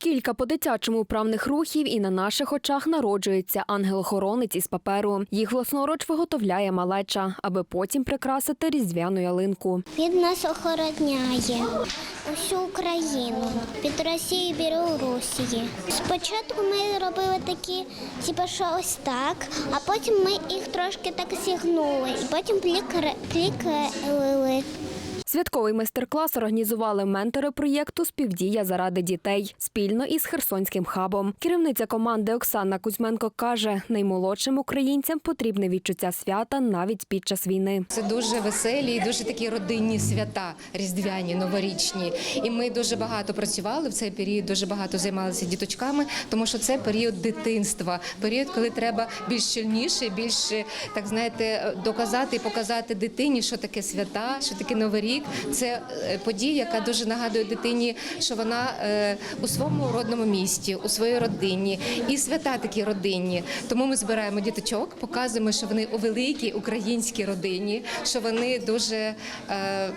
Кілька по-дитячому вправних рухів і на наших очах народжується ангел-охоронець із паперу. Їх власноруч виготовляє малеча, аби потім прикрасити різдвяну ялинку. Він нас охороняє усю Україну від Росії Білорусі. Спочатку ми робили такі, типу, що ось так, а потім ми їх трошки так зігнули і потім плікали. Святковий майстер-клас організували ментори проєкту Співдія заради дітей спільно із Херсонським хабом. Керівниця команди Оксана Кузьменко каже, наймолодшим українцям потрібне відчуття свята навіть під час війни. Це дуже веселі і дуже такі родинні свята, різдвяні, новорічні. І ми дуже багато працювали в цей період, дуже багато займалися діточками, тому що це період дитинства, період, коли треба більш щільніше, більш так знаєте, доказати і показати дитині, що таке свята, що таке новий рік. Це е, подія, яка дуже нагадує дитині, що вона е, у своєму родному місті, у своїй родині, і свята такі родинні. Тому ми збираємо діточок, показуємо, що вони у великій українській родині, що вони дуже е,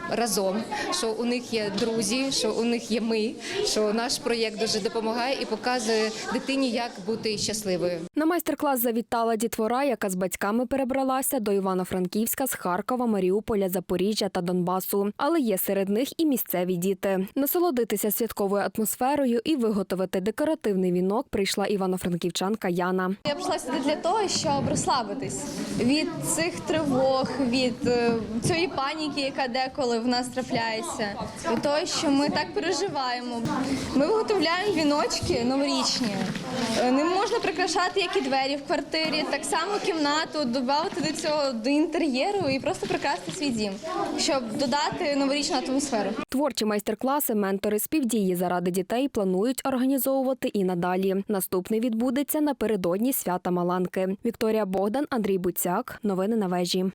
разом, що у них є друзі, що у них є ми, що наш проєкт дуже допомагає і показує дитині, як бути щасливою. На майстер-клас завітала дітвора, яка з батьками перебралася до Івано-Франківська з Харкова, Маріуполя, Запоріжжя та Донбасу. Але є серед них і місцеві діти. Насолодитися святковою атмосферою і виготовити декоративний вінок прийшла івано-франківчанка Яна. Я прийшла сюди для того, щоб розслабитись від цих тривог, від е, цієї паніки, яка деколи в нас трапляється, від того, що ми так переживаємо. Ми виготовляємо віночки новорічні. Е, Ним можна прикрашати як і двері в квартирі, так само кімнату, додати до цього до інтер'єру і просто прикрасити свій дім, щоб додати новорічну атмосферу. Творчі майстер-класи ментори співдії заради дітей планують організовувати і надалі. Наступний відбудеться напередодні свята Маланки. Вікторія Богдан, Андрій Буцяк. Новини на вежі.